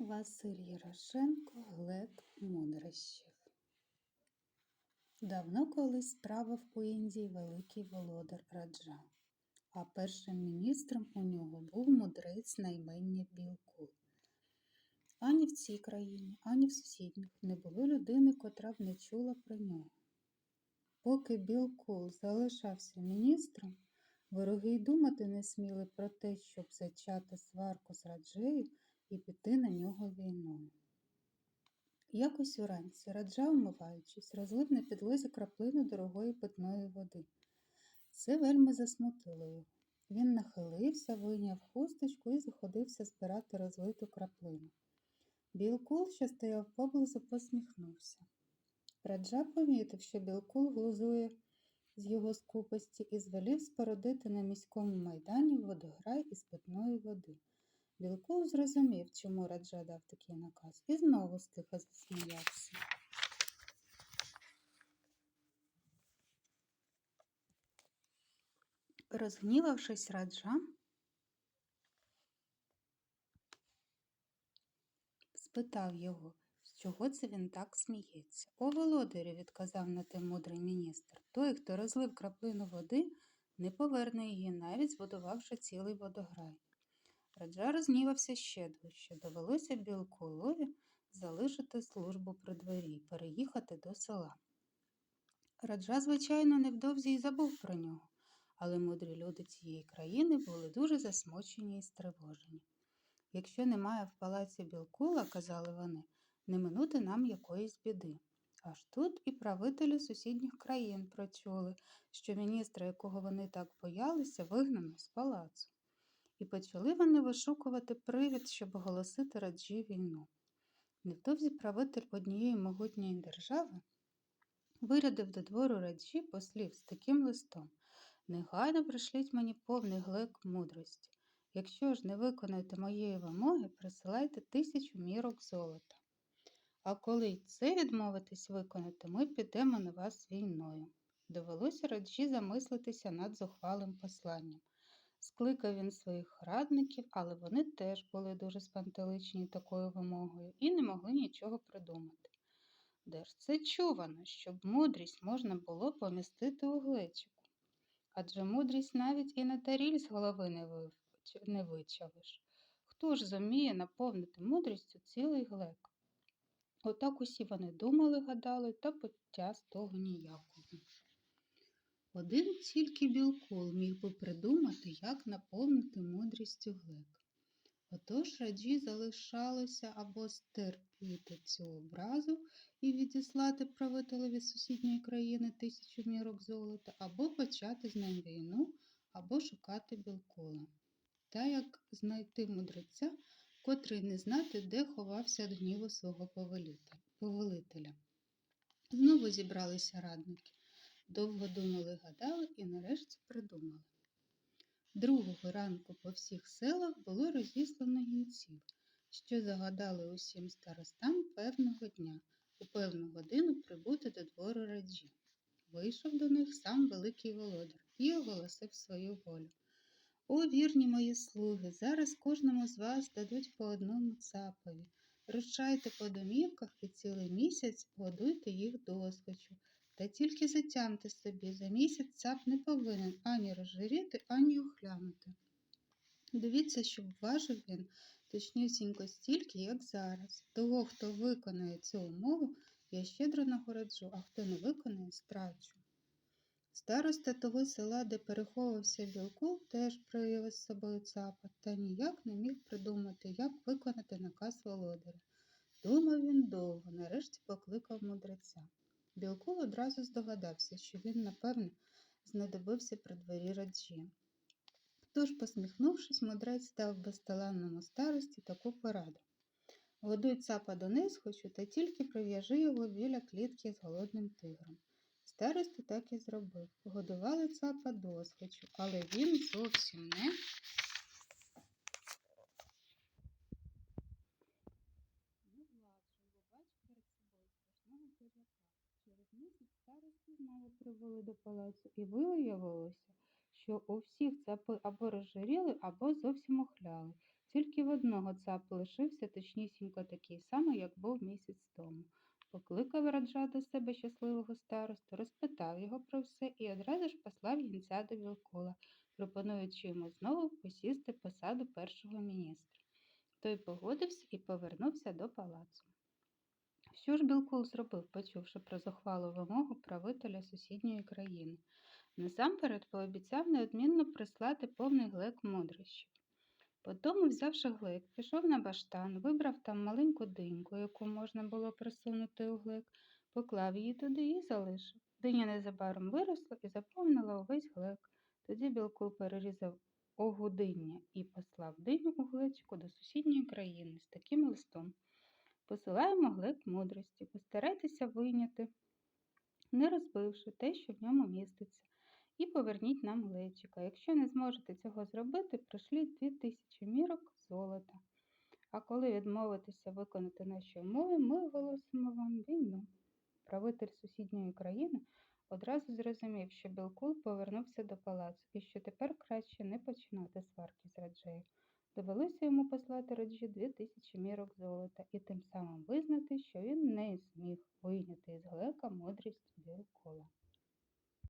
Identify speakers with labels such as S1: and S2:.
S1: Василь Ярошенко Глек Мудрощів Давно колись справив у Індії великий володар Раджа, а першим міністром у нього був мудрець на імення Білкул. Ані в цій країні, ані в сусідніх не було людини, котра б не чула про нього. Поки Білкул залишався міністром, вороги й думати не сміли про те, щоб зачати сварку з Раджею і піти на нього війною. Якось уранці раджа, вмиваючись, розлив на підлозі краплину дорогої питної води. Це вельми засмутило його. Він нахилився, вийняв хусточку і заходився збирати розлиту краплину. Білкул, що стояв поблизу, посміхнувся. Раджа помітив, що Білкул глузує з його скупості і звелів спорудити на міському майдані водограй із питної води. Білкул зрозумів, чому Раджа дав такий наказ, і знову стиха засміявся. Розгнівавшись Раджа, спитав його, з чого це він так сміється. О, володарю, відказав на те мудрий міністр, той, хто розлив краплину води, не поверне її, навіть збудувавши цілий водограй. Раджа рознівався ще дужче. Довелося Білкулові залишити службу при дворі і переїхати до села. Раджа, звичайно, невдовзі й забув про нього, але мудрі люди цієї країни були дуже засмучені і стривожені. Якщо немає в палаці Білкула, казали вони, не минути нам якоїсь біди. Аж тут і правителі сусідніх країн прочули, що міністра, якого вони так боялися, вигнано з палацу. І почали вони вишукувати привід, щоб оголосити раджі війну. Невдовзі правитель однієї могутньої держави вирядив до двору раджі послів з таким листом Негайно пришліть мені повний глек мудрості. Якщо ж не виконаєте моєї вимоги, присилайте тисячу мірок золота. А коли й це відмовитись виконати, ми підемо на вас війною. Довелося раджі замислитися над зухвалим посланням. Скликав він своїх радників, але вони теж були дуже спантеличені такою вимогою і не могли нічого придумати. Де ж це чувано, щоб мудрість можна було помістити у глечику? Адже мудрість навіть і на таріль з голови не, ви... не вичавиш. Хто ж зуміє наповнити мудрістю цілий глек? Отак усі вони думали, гадали, та пуття з того ніякого. Один тільки білкул міг би придумати, як наповнити мудрістю глек. Отож раджі залишалося або стерпіти цю образу і відіслати правителеві сусідньої країни тисячу мірок золота, або почати з ним війну, або шукати білкула. Та як знайти мудреця, котрий не знати, де ховався гніву свого повелителя. Знову зібралися радники. Довго думали, гадали і нарешті придумали. Другого ранку по всіх селах було розіслано гінців, що загадали усім старостам певного дня, у певну годину прибути до двору раджі. Вийшов до них сам великий володар і оголосив свою волю. О, вірні мої слуги, зараз кожному з вас дадуть по одному цапові. Рушайте по домівках і цілий місяць годуйте їх доскочу. Та тільки затямте собі, за місяць цап не повинен ані розжиріти, ані охлянути. Дивіться, щоб важив він точнісінько стільки, як зараз. Того, хто виконає цю умову, я щедро нагороджу, а хто не виконає, страчу. Староста того села, де переховувався білкул, теж проявив з собою цапа, та ніяк не міг придумати, як виконати наказ володаря. Думав він довго, нарешті покликав мудреця. Білкул одразу здогадався, що він, напевне, знадобився при дворі раджі. Тож, посміхнувшись, мудрець дав безталанному старості таку пораду. Годуй цапа донизхочу та тільки прив'яжи його біля клітки з голодним тигром. Староста так і зробив. Годували цапа досхочу, але він зовсім не не бо бачив перед собою страшного хижака. Через місяць старості знову привели до палацу, і виявилося, що у всіх цапи або розжиріли, або зовсім охляли. Тільки в одного цап лишився точнісінько такий самий, як був місяць тому. Покликав раджа до себе щасливого старосту, розпитав його про все і одразу ж послав гінця до Білкула, пропонуючи йому знову посісти посаду першого міністра. Той погодився і повернувся до палацу. Що ж Білкул зробив, почувши про зухвалу вимогу правителя сусідньої країни? Насамперед пообіцяв неодмінно прислати повний глек мудрощів. Потому, взявши глек, пішов на баштан, вибрав там маленьку диньку, яку можна було присунути у глек, поклав її туди і залишив. Диня незабаром виросла і заповнила увесь глек. Тоді Білкул перерізав огудиння і послав диню у глечику до сусідньої країни з таким листом. Посилаємо глек мудрості, постарайтеся вийняти, не розбивши те, що в ньому міститься, і поверніть нам глечика. Якщо не зможете цього зробити, дві тисячі мірок золота. А коли відмовитеся виконати наші умови, ми оголосимо вам війну. Правитель сусідньої країни одразу зрозумів, що Білкул повернувся до палацу і що тепер краще не починати сварки з Раджею. Довелося йому послати Раджі дві тисячі мірок золота і тим самим визнати, що він не зміг вийняти із глека мудрість Білкула.